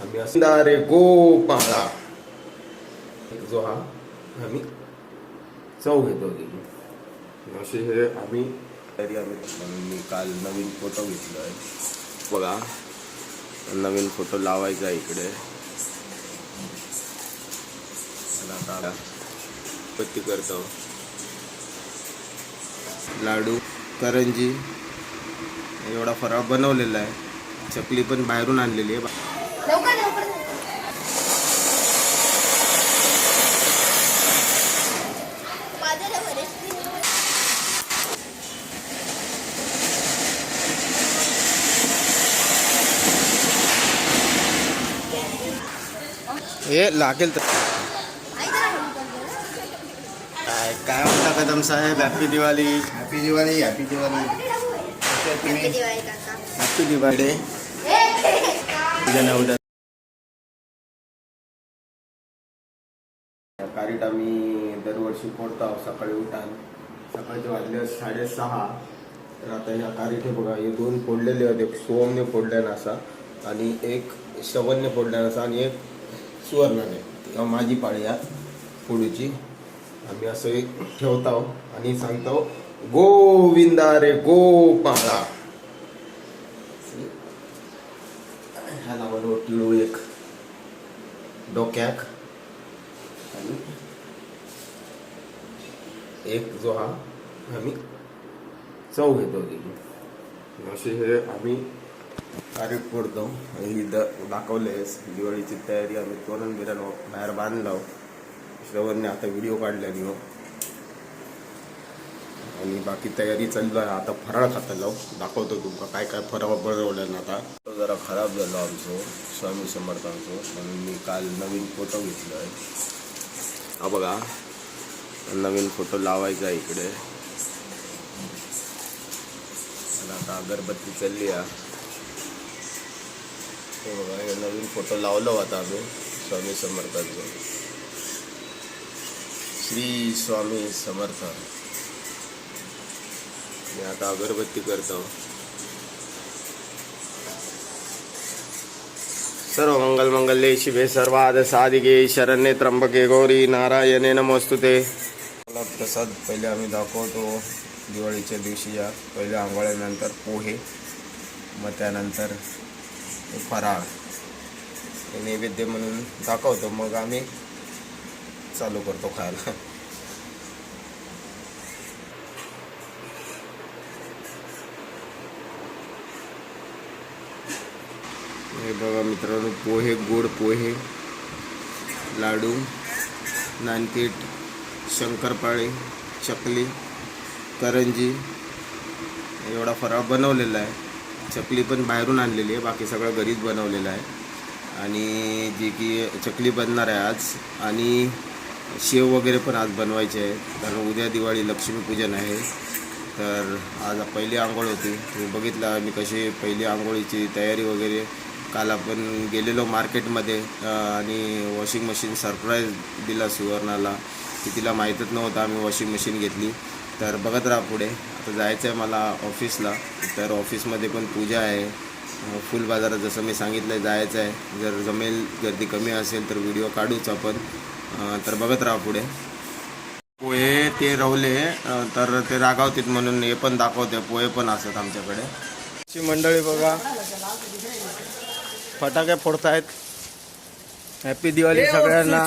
आम्ही असं रे गोपाळा. जो हा आम्ही चव घेतो असे हे आम्ही तरी आम्ही मी काल नवीन फोटो घेतला आहे बघा. नवीन फोटो लावायचा आहे इकडे. आणि पत्ती करतो. लाडू करंजी. एवढा फराळ बनवलेला आहे. चकली पण बाहेरून आणलेली आहे. लवकर लवकर हे लागेल तर. काय काय म्हणता कदम साहेब? Happy Diwali happy Diwali happy Diwali तुम्ही? दिवाळी काका. हॅपी दिवाळी उद्या कारीट आम्ही दरवर्षी फोडतो आहोत सकाळी उठान. सकाळचे वाजले साडेसहा. तर आता ह्या कारीट हे बघा हे दोन फोडलेले होते एक सोमने फोडल्यानं असा आणि एक शवनने फोडल्यानं असा आणि एक सुवर्णाने. किंवा माझी पाळी या फोडूची आम्ही असं एक ठेवतो आणि सांगतो गोविंदा रे गोपाळा ह्या नावानं टिळू एक डोक्याक एक जो हा आम्ही चव घेतो गेली असे हे आम्ही तारीख आणि ही द दाखवले दिवाळीची तयारी आम्ही तोरण बिरण बाहेर बांधलो. श्रवणने आता व्हिडिओ काढल्याने हो आणि बाकी तयारी चालू आहे. आता फराळ खाता लाव दाखवतो तुमका काय काय फराळ बनवलं ना आता. तो जरा खराब झालो आमचो. स्वामी समर्थांचो. म्हणून मी काल नवीन फोटो घेतलो आहे हा बघा. नवीन फोटो लावायचा आहे इकडे. आता अगरबत्ती चालली आहे. हे बघा हे नवीन फोटो लावलो आता आम्ही स्वामी समर्थांचं. श्री स्वामी समर्थ. मी आता अगरबत्ती करतो. सर्व मंगल मंगल्ये शिवे सर्वाद साधिके शरण्ये त्र्यंबके गौरी नारायणे नमोस्तुते. मला प्रसाद पहिले आम्ही दाखवतो दिवाळीच्या दिवशी या पहिले आंघोळ्यानंतर पोहे मग त्यानंतर फराळ. हे नैवेद्य म्हणून दाखवतो मग आम्ही चालू करतो खायला. हे बघा मित्रांनो पोहे गोड पोहे लाडू नानकेट शंकरपाळी चकली करंजी एवढा फराळ बनवलेला आहे. चकली पण बाहेरून आणलेली आहे. बाकी सगळं घरीच बनवलेलं आहे. आणि जी की चकली बनणार आहे आज. आणि शेव वगैरे पण आज बनवायचे आहे कारण उद्या दिवाळी लक्ष्मीपूजन आहे. तर आज पहिली आंघोळ होती. तुम्ही बघितलं आम्ही कशी पहिली आंघोळीची तयारी वगैरे. काल आपण गेलेलो मार्केटमध्ये आणि वॉशिंग मशीन सरप्राईज दिला सुवर्णाला. की तिला माहीतच नव्हतं आम्ही वॉशिंग मशीन घेतली. तर बघत राहा पुढे. आता जायचं आहे मला ऑफिसला तर ऑफिसमध्ये पण पूजा आहे. फुल बाजारात जसं मी सांगितलं आहे जायचं आहे. जर जमेल गर्दी कमी असेल तर व्हिडिओ काढूच आपण. तर बघत राहा पुढे. पोहे ते रवले तर ते रागावतील म्हणून हे पण दाखवते. पोहे पण असतात आमच्याकडे. अशी मंडळी बघा. फटाके फोडतायत. हॅपी दिवाळी सगळ्यांना.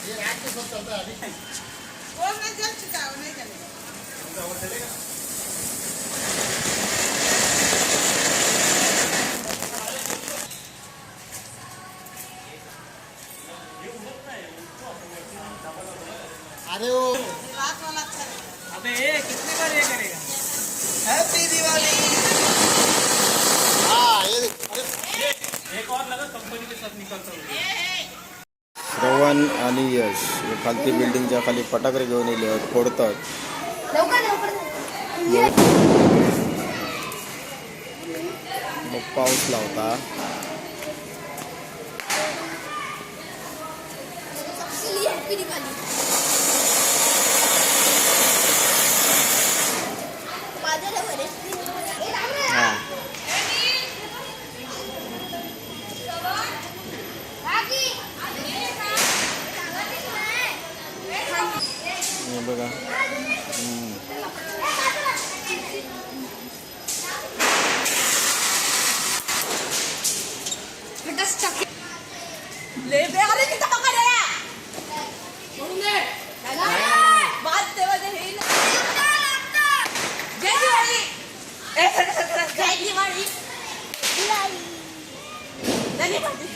आहे चालू नहीं अरे संजीवन आणि यश हे खालती बिल्डिंगच्या खाली फटाकडे घेऊन येले फोडतात. मग पाऊस लावता. चकली हॅपी जय दिवाळी.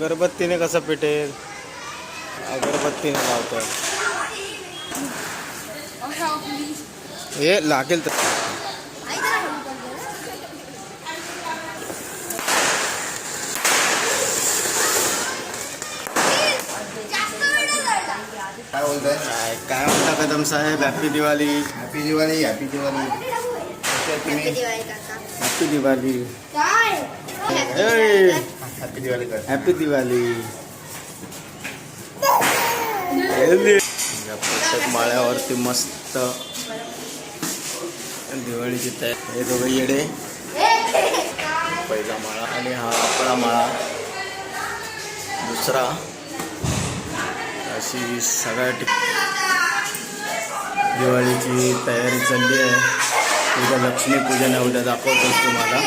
अगरबत्तीने कसं पेटेल? अगरबत्तीने लावतात हे लागेल तर. आई जरा हळू कर जरा. जास्त वेळ नाही लागला. काय बोलताय? काय काय म्हणता कदम साहेब? Happy Diwali happy Diwali happy Diwali कसे आहे तुम्ही दिवाळी काका हॅपी दिवाळी काय ए, हॅपी दिवाळी कर हॅपी दिवाळी प्रत्येक माळ्यावरती मस्त दिवाळीची तयारी हे दोघं येडे. पहिला माळा आणि हा आपला माळा. दुसरा. अशी सगळ्या दिवाळीची तयारी चालली आहे. उद्या लक्ष्मीपूजन आहे उद्या दाखवतोच तुम्हाला.